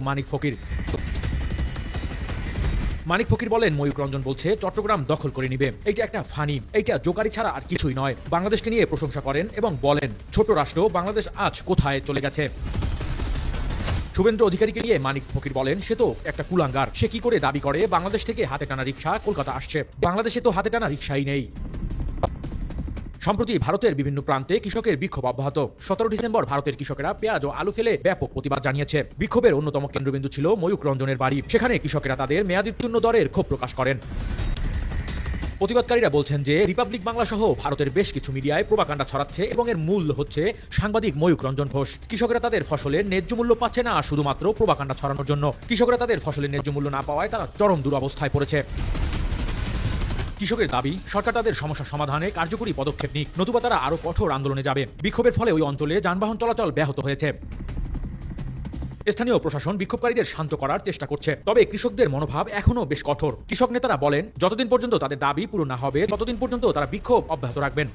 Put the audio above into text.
মানিক ফকির। মানিক ফকির বলেন ময়ূক রঞ্জন বলছে, চট্টগ্রাম দখল করে নিবে। এইটা একটা ফানি, এইটা জোকারি ছাড়া আর কিছুই নয়। বাংলাদেশকে নিয়ে প্রশংসা করেন এবং বলেন, ছোট রাষ্ট্র, বাংলাদেশ আজ কোথায় চলে গেছে? শুভেন্দু অধিকারীকে নিয়ে মানিক ফকির বলেন, সে তো একটা কুলাঙ্গার। সে কি করে দাবি করে? বাংলাদেশ থেকে হাতে টানা রিক্সা কলকাতা আসছে। বাংলাদেশে তো হাতে টানা রিক্সাই নেই। সম্প্রতি ভারতের বিভিন্ন প্রান্তে কৃষকের বিক্ষোভ অব্যাহত। সতেরো ডিসেম্বর ভারতের কৃষকেরা পেঁয়াজ ও আলু ফেলে ব্যাপক প্রতিবাদ জানিয়েছে। বিক্ষোভের অন্যতম কেন্দ্রবিন্দু ছিল ময়ূক রঞ্জনের বাড়ি। সেখানে কৃষকেরা তাদের মেয়াদোত্তীর্ণ দরের ক্ষোভ প্রকাশ করেন। প্রতিবাদকারীরা বলছেন যে, রিপাবলিক বাংলা সহ ভারতের বেশ কিছু মিডিয়ায় প্রবাকাণ্ডা ছড়াচ্ছে এবং এর মূল হচ্ছে সাংবাদিক ময়ূক রঞ্জন ঘোষ। কৃষকরা তাদের ফসলের ন্যায্য মূল্য পাচ্ছে না শুধুমাত্র প্রবাকাণ্ডা ছড়ানোর জন্য। কৃষকরা তাদের ফসলের ন্যায্য মূল্য না পাওয়ায় তারা চরম দুরবস্থায় পড়েছে। কৃষকের দাবি, সরকার তাদের সমস্যা সমাধানে কার্যকরী পদক্ষেপ নিক, নতুবা তারা আরও কঠোর আন্দোলনে যাবে। বিক্ষোভের ফলে ওই অঞ্চলে যানবাহন চলাচল ব্যাহত হয়েছে। স্থানীয় প্রশাসন বিক্ষোভকারীদের শান্ত করার চেষ্টা করছে। তবে কৃষকদের মনোভাব এখনও বেশ কঠোর। কৃষক নেতারা বলেন, যতদিন পর্যন্ত তাদের দাবি পূরণ না হবে, ততদিন পর্যন্ত তারা বিক্ষোভ অব্যাহত রাখবেন।